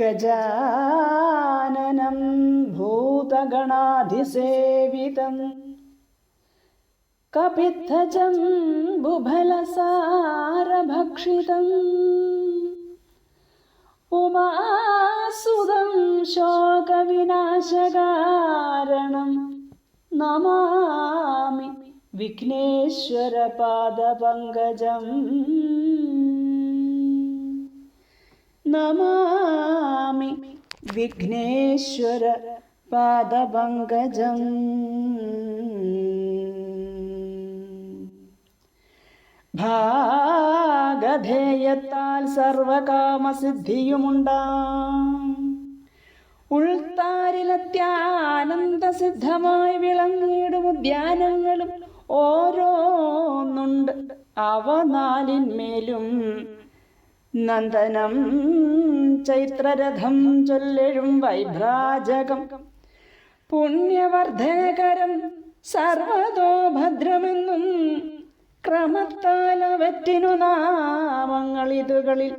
ഗജാനനം ഭൂതഗണാധിസേവിതം. കപിത്തജംബുഫലസാരഭക്ഷിതം ഉമാസുതം ശോകവിനാശകാരണം. നമാമി വിഘ്നേശ്വരപാദപങ്കജം. നമാമി. വിഘ്നേശ്വര പാദപങ്കജം. ഭാഗധേയത്താൽ സർവകാമസിദ്ധിയുമുണ്ടാം. ഉൾത്താരിലത്യാനന്ദസിദ്ധമായി വിളങ്ങിയിടും ഉദ്യാനങ്ങളും ഓരോന്നുണ്ട്. അവ നാലിന്മേലും നന്ദനം ചൈത്രരഥം ചൊല്ലഴും വൈഭ്രാജകം. പുണ്യവർദ്ധനകരം സർവതോ ഭദ്രമെന്നും ക്രമത്താലവറ്റിനു നാമങ്ങളിതുകളിൽ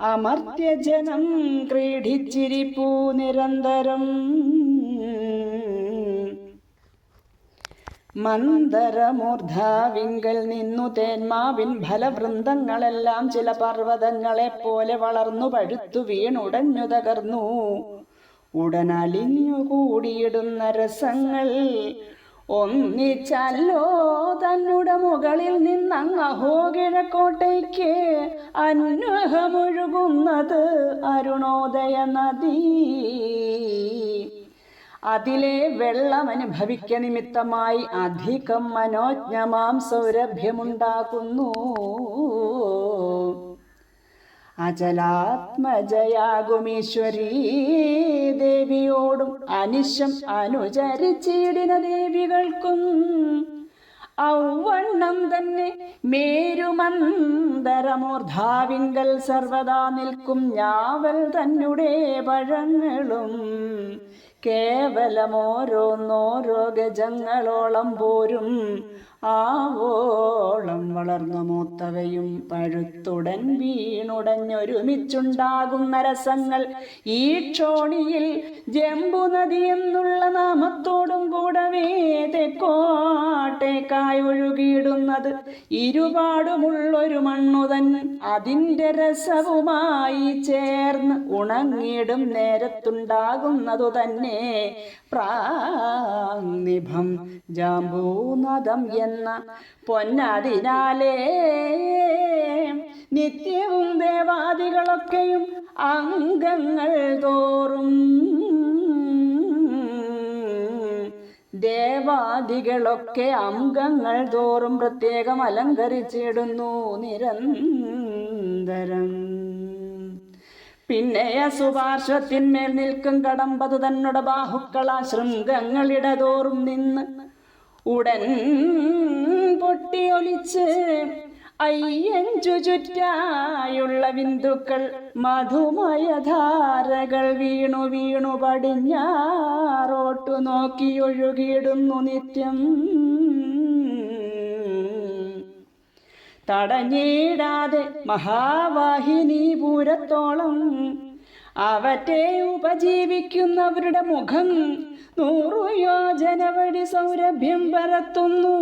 അമർത്യജനം ക്രീഡിച്ചിരിപ്പൂ നിരന്തരം. മന്ദരമൂർധാവിങ്കൽ നിന്നു തേന്മാവിൻ ഫലവൃന്ദങ്ങളെല്ലാം ചില പർവതങ്ങളെ പോലെ വളർന്നു പഴുത്തു വീണുടഞ്ഞു തകർന്നു. ഉടനലിഞ്ഞു കൂടിയിടുന്ന രസങ്ങൾ ഒന്നിച്ചല്ലോ തന്നുടെ മുകളിൽ നിന്നങ്ങഹോ കിഴക്കോട്ടേക്ക് അന്വഹമൊഴുകുന്നത് അരുണോദയ നദി. അതിലെ വെള്ളമനുഭവിക്ക നിമിത്തമായി അധികം മനോജ്ഞമാം സൗരഭ്യമുണ്ടാക്കുന്നു അചലാത്മജയാകുമീശ്വരീ ദേവിയോടും അനിശം അനുചരിച്ചിടിന ദേവികൾക്കും. ഔവണ്ണം തന്നെ മേരുമന്തരമൂർധാവിങ്കൽ സർവദാ നിൽക്കും ഞാവൽ തന്നെ പഴങ്ങളും. കേവലമോരോന്നോരോ ഗജങ്ങളോളം പോരും. ആവോളം വളർന്നു മൂത്തവയും പഴുത്തുടൻ വീണുടഞ്ഞൊരുമിച്ചുണ്ടാകുന്ന രസങ്ങൾ ഈ ക്ഷോണിയിൽ ജമ്പു നദി എന്നുള്ള നാമത്തോടും കൂടവേ തെക്കോട്ടേക്കായി ഒഴുകിയിടുന്നത്. ഇരുപാടുമുള്ളൊരു മണ്ണുതൻ അതിന്റെ രസവുമായി ചേർന്ന് ഉണങ്ങിയിടും നേരത്തുണ്ടാകുന്നതു തന്നെ. പ്രാനിഭം ജാമ്പൂനദം എന്ന പൊന്നതിനാലേ നിത്യവും ദേവാദികളൊക്കെയും അംഗങ്ങൾ തോറും ദേവാദികളൊക്കെ അംഗങ്ങൾ തോറും പ്രത്യേകം അലങ്കരിച്ചിടുന്നു നിരന്തരം. പിന്നെ സുപാർശ്വത്തിന്മേൽ നിൽക്കും കടമ്പത് തന്നുടെ ബാഹുക്കളാ ശൃംഗങ്ങളിടതോറും നിന്ന് ഉടൻ പൊട്ടിയൊലിച്ച് അയ്യഞ്ചു ചുറ്റായുള്ള ബിന്ദുക്കൾ മധുമയധാരകൾ വീണു വീണു പടിഞ്ഞാറോട്ടു നോക്കി ഒഴുകിയിടുന്നു നിത്യം. തടഞ്ഞിടാതെ മഹാവാഹിനി പൂരത്തോളം അവറ്റെ ഉപജീവിക്കുന്നവരുടെ മുഖം നൂറു യോജന വഴി സൗരഭ്യം പരത്തുന്നു.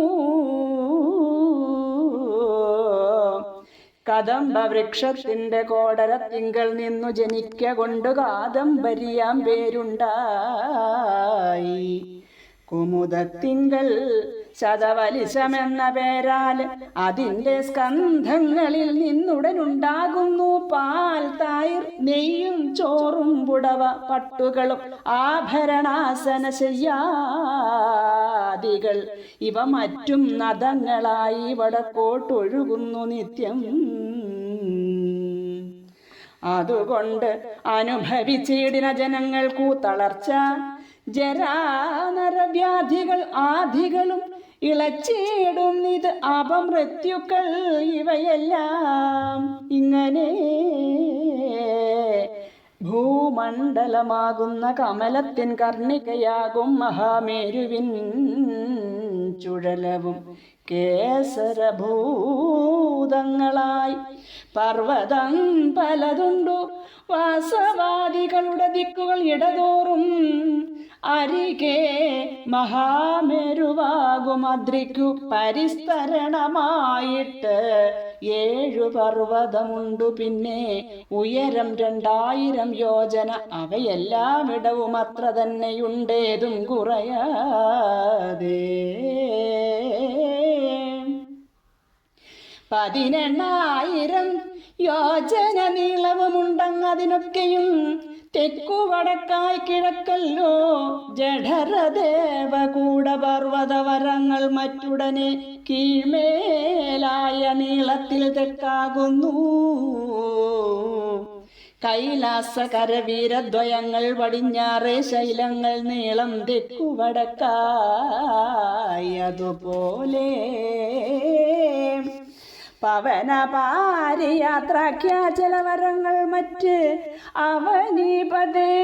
കദംബ വൃക്ഷത്തിന്റെ കോടരത്തിങ്കൽ നിന്നു ജനിക്ക കൊണ്ട് കാദംബരിയാം പേരുണ്ടായി. കുമുദത്തിങ്കൽ ശതവലിശമെന്ന പേരാൽ അതിന്റെ സ്കന്ധങ്ങളിൽ നിന്നുടനുണ്ടാകുന്നു പാൽ തായിർ നെയ്യും ചോറും പുടവ പട്ടുകളും ആഭരണാസന ശയ്യാദികൾ ഇവ മറ്റും നദങ്ങളായി വടക്കോട്ടൊഴുകുന്നു നിത്യം. അതുകൊണ്ട് അനുഭവിച്ചിടിന ജനങ്ങൾക്കു തളർച്ച ജരാനരവ്യാധികൾ ആധികളും ഇളച്ചിടും ഇത് അപമൃത്യുക്കൾ ഇവയെല്ലാം. ഇങ്ങനെ ഭൂമണ്ഡലമാകുന്ന കമലത്തിൻ കർണികയാകും മഹാമേരുവിൻ ചുഴലവും. കേസരഭൂതങ്ങളായി പർവതം പലതുണ്ടു. വാസവാദികളുടെ ദിക്കുകൾ ഇടതോറും അരികെ മഹാമെരുവാകുമദ്രിക്കു പരിസ്തരണമായിട്ട് ഏഴു പർവതമുണ്ടു പിന്നെ ഉയരം രണ്ടായിരം യോജന അവയെല്ലാം ഇടവും അത്ര തന്നെയുണ്ടേതും കുറയാതെ. പതിനെണ്ണായിരം യോജന നീളവുമുണ്ടങ്ങതിനൊക്കെയും തെക്കു വടക്കായി കിഴക്കല്ലോ. ജഠരദേവ കൂട പർവതവരങ്ങൾ മറ്റുടനെ കീഴ്മേലായ നീളത്തിൽ തെക്കാകുന്നു. കൈലാസ കരവീരദ്വയങ്ങൾ വടിഞ്ഞാറേ ശൈലങ്ങൾ നീളം തെക്കു വടക്കായി പവന പാരിയാത്രാഖ്യാചലവരങ്ങൾ മറ്റ് അവനീപതേ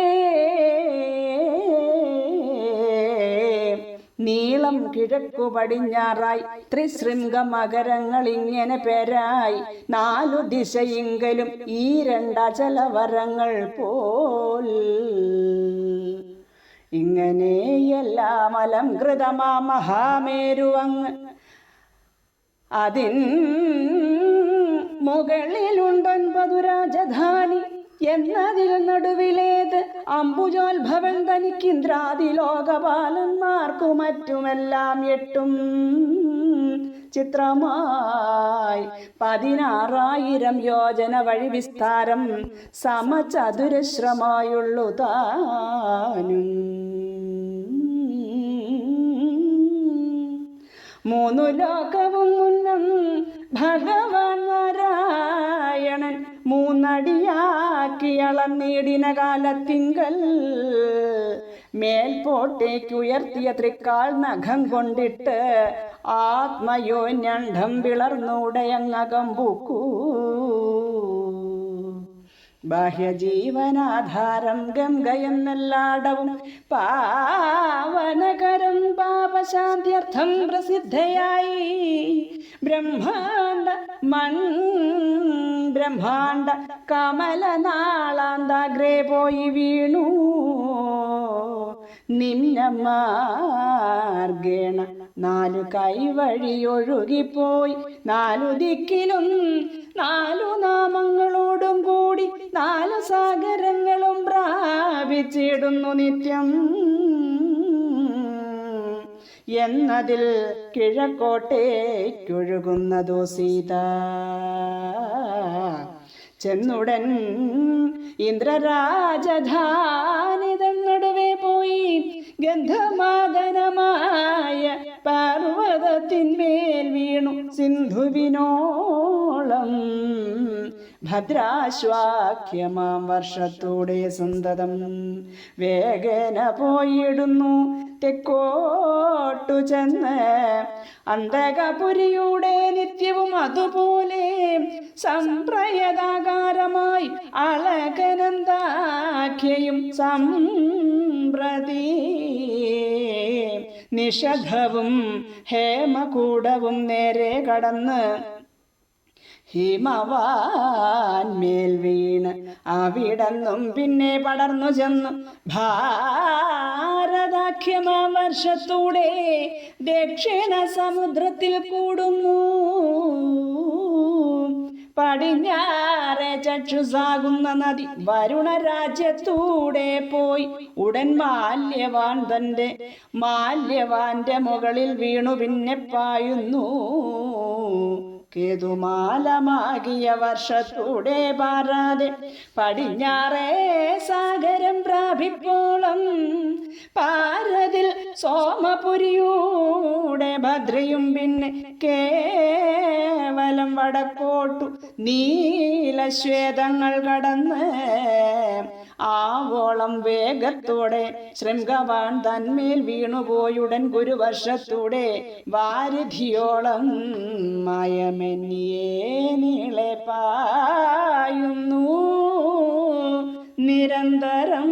നീളം കിഴക്കു പടിഞ്ഞാറായി ത്രിശൃംഗ മകരങ്ങൾ ഇങ്ങനെ പേരായി. നാലു ദിശയിങ്കലും ഈ രണ്ടചലവരങ്ങൾ പോൽ. ഇങ്ങനെയെല്ലാം അലംകൃതമാ മഹാമേരുവങ്ങ് അതിൻ മുകളിലുണ്ടൊൻപതു രാജധാനി. എന്നതിൽ നടുവിലേത് അംബുജോത്ഭവൻ തനിക്കിന്ദ്രാദി ലോകപാലന്മാർക്കു മറ്റുമെല്ലാം എട്ടും. ചിത്രമായി പതിനാറായിരം യോജന വഴി വിസ്താരം സമചതുരശ്രമായുള്ളു താനും. മൂന്നു ലോകവും മുന്നം ഭഗവാൻ നാരായണൻ മൂന്നടിയാക്കി നേടിന കാലത്തിങ്കൽ. മേൽപോട്ടേക്ക് ഉയർത്തിയ തൃക്കാൽ നഖം കൊണ്ടിട്ട് ആത്മയോ ആത്മയോന്യണ്ഡം വിളർന്നൂടയങ്ങകം പൂക്കൂ. ബാഹ്യജീവനാധാരം ഗംഗയെന്നെല്ലാടവും പാവനകരം പാപശാന്ത്യർത്ഥം പ്രസിദ്ധയായി. ബ്രഹ്മാണ്ട മൺ ബ്രഹ്മാണ്ട കമലനാളാന്താഗ്രേ പോയി വീണു. നിമ്നമാർഗേണ നാലു കൈവഴി ഒഴുകിപ്പോയി. നാലു ദിക്കിലും നാലു നാമങ്ങളോടും കൂടി നാലു സാഗരങ്ങളും പ്രാപിച്ചിടുന്നു നിത്യം. എന്നതിൽ കിഴക്കോട്ടേക്കൊഴുകുന്നതു സീത. ചെന്നുടൻ ഇന്ദ്രരാജധാനിതൻ നടുവേ പോയി ഗന്ധമാദനമായ പർവതത്തിന്മേൽ വീണു സിന്ധുവിനോളം. ഭദ്രാശ്വാഖ്യമാം വർഷത്തോടെ സന്തതം വേഗന പോയിടുന്നു തെക്കോട്ടു ചെന്ന് അന്തകപുരിയുടെ നിത്യവും അതുപോലെ സംപ്രയതാകാരമായി അളകനന്താഖ്യയും സംപ്രതി നിഷധവും ഹേമകൂടവും നേരെ കടന്ന് ഹിമവാൻമേൽ വീണ്. അവിടന്നും പിന്നെ പടർന്നു ചെന്നു. ഭാരതാഖ്യമ വർഷത്തൂടെ ദക്ഷിണ സമുദ്രത്തിൽ കൂടുന്നു. പടിഞ്ഞാറെ ചക്ഷുസാകുന്ന നദി വരുണ രാജ്യത്തൂടെ പോയി. ഉടൻ മാല്യവാൻ തന്റെ മാല്യവാന്റെ മുകളിൽ വീണു പിന്നെ പായുന്നു. കേതുമാലമാകിയ വർഷത്തൂടെ പാറാതെ പടിഞ്ഞാറേ സാഗരം പ്രാപിപ്പോളം പാരതിൽ സോമപുരിയൂടെ ഭദ്രയും പിന്നെ കേവലം വടക്കോട്ടു നീലശ്വേതങ്ങൾ കടന്ന് ആവോളം വേഗത്തോടെ ശൃംഗവാൻ തന്മേൽ വീണുപോയുടൻ ഗുരുവർഷത്തൂടെ വാരിധിയോളം മയമെന്നിയേ നീളെ പായുന്നു. നിരന്തരം